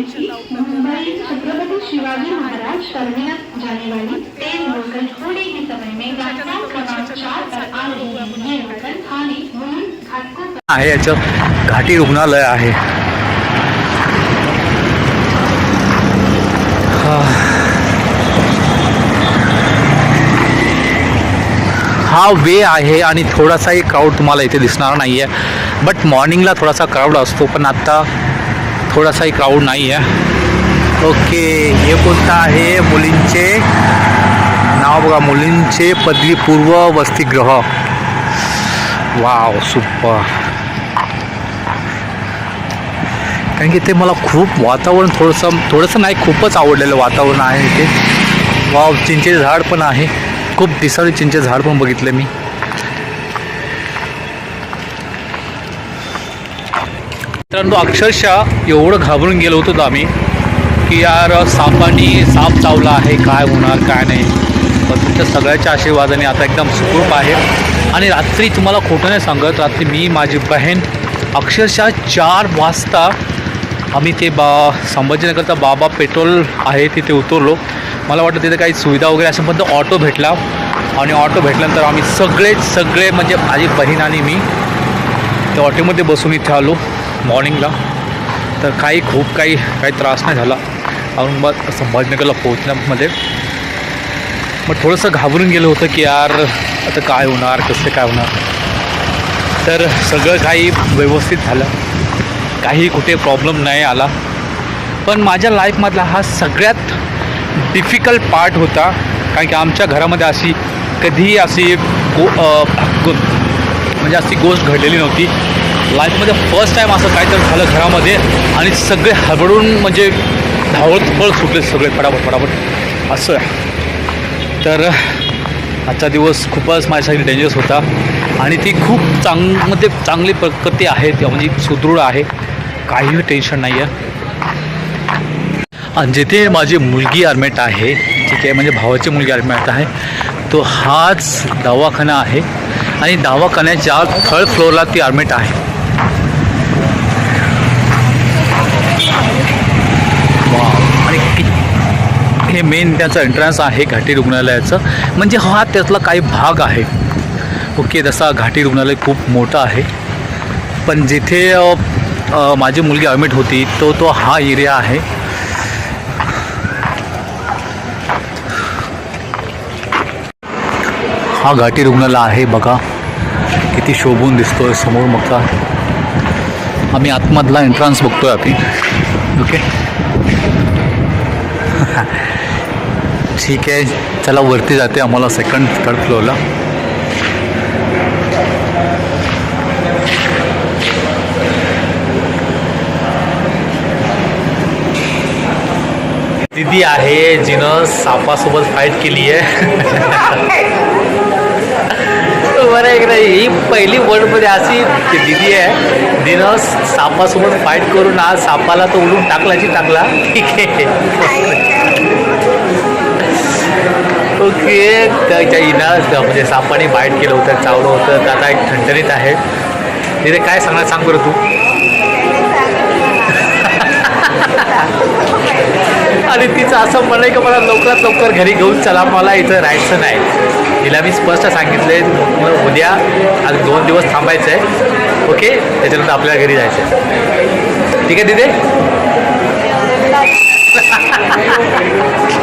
यांची मुंबई छत्रपति शिवाजी महाराज टर्मिनस जाने वाली तेज लोकल थोड़े ही समय में प्लेटफॉर्म क्रमांक चार पर आ रही है ये लोकल थाने मुलुंड घाटकोपर आहे याचं घाटी रुग्णालय आहे. हा. वे आहे आणि थोडासाही क्राऊड तुम्हाला इथे दिसणार नाही आहे बट मॉर्निंगला थोडासा क्राऊड असतो पण आत्ता थोडासाही क्राऊड नाही आहे. ओके हे कोणतं आहे? मुलींचे. नाव बघा मुलींचे पदवीपूर्व वसतिगृह. वाव सुपर कारण की ते मला खूप वातावरण थोडंसं थोडंसं नाही खूपच आवडलेलं वातावरण आहे इथे. वाव चिंचेचे झाड पण आहे. खूप दिसाळी चिंचे झाड पण बघितलं मी. मित्रांनो अक्षरशः एवढं घाबरून गेलो होतो आम्ही की यार सापानी साप चावला आहे काय होणार काय नाही. पण तुमच्या सगळ्याच्या आशीर्वादाने आता एकदम सुखरूप आहे. आणि रात्री तुम्हाला खोटं नाही सांगत रात्री मी माझी बहीण अक्षरशः चार वाजता आम्ही ते बा संभाजीनगरचा बाबा पेट्रोल आहे तिथे उतरलो. मला वाटतं तिथे काही सुविधा वगैरे असं पण ऑटो भेटला. आणि ऑटो भेटल्यानंतर आम्ही सगळेच सगळे म्हणजे माझी बहीण आणि मी त्या ऑटोमध्ये बसून इथे आलो मॉर्निंगला. तर काही खूप काही काही त्रास नाही झाला. औरंगाबाद संभाजीनगरला पोहोचण्यामध्ये. मग थोडंसं घाबरून गेलं होतं की यार आता काय होणार कसं काय होणार. तर सगळं काही व्यवस्थित झालं. काही कुठे प्रॉब्लेम नाही आला. पण माझ्या लाईफमधला हा सगळ्यात डिफिकल्ट पार्ट होता. कारण की आमच्या घरामध्ये अशी कधीही अशी गो म्हणजे अशी गोष्ट घडलेली नव्हती. लाईफमध्ये फर्स्ट टाईम असं काहीतरी झालं घरामध्ये आणि सगळे हबडून म्हणजे धावत पळ सुटले सगळे फटाफट फटाफट असं आहे. तर आजचा दिवस खूपच माझ्यासाठी डेंजरस होता. आणि ती खूप चांग म्हणजे चांगली प्रकृती आहे. ती म्हणजे सुदृढ आहे. काहीही टेन्शन नाही आहे आणि जिथे माझी मुलगी ॲडमिट आहे ठीक आहे म्हणजे भावाची मुलगी ॲडमिट आहे तो हाच दवाखाना आहे. आणि दवाखान्याच्या थर्ड फ्लोअरला ती आर्मेट आहे. आणि हे मेन त्याचं एंट्रन्स आहे घाटी रुग्णालयाचं. म्हणजे हा त्यातला काही भाग आहे. ओके जसा घाटी रुग्णालय खूप मोठं आहे. पण जिथे माझी मुलगी ॲडमिट होती तो तो हा एरिया आहे. हा घाटी रुग्णालय आहे बघा. किती शोभून दिसतो आहे समोर बघा आम्ही आतमधला एंट्रन्स आहे आम्ही ओके ठीक आहे. चला वरती जाते आम्हाला सेकंड थर्ड फ्लोअरला दिदी आहे जिनं सापासोबत फाईट केली आहे बरं आहे की नाही? ही पहिली वर्ल्डमध्ये अशी ती दिदी आहे. दिन सापासोबत फाईट करून आज सापाला तो उडून टाकलाची टाकला. ठीक आहे. ओके. त्याच्या इना म्हणजे सापाने बाईट केलं होतं चावलं होतं. तर आता एक ठणठणीत आहे. तिथे काय सांगणार सांग बरं तू. आणि तिचं असं म्हणणं आहे की मला लवकरात लवकर घरी घेऊन चला मला इथं राहायचं नाही. तिला मी स्पष्ट सांगितलं आहे उद्या आज दोन दिवस थांबायचं आहे ओके? त्याच्यानंतर आपल्याला घरी जायचं आहे ठीक आहे तिथे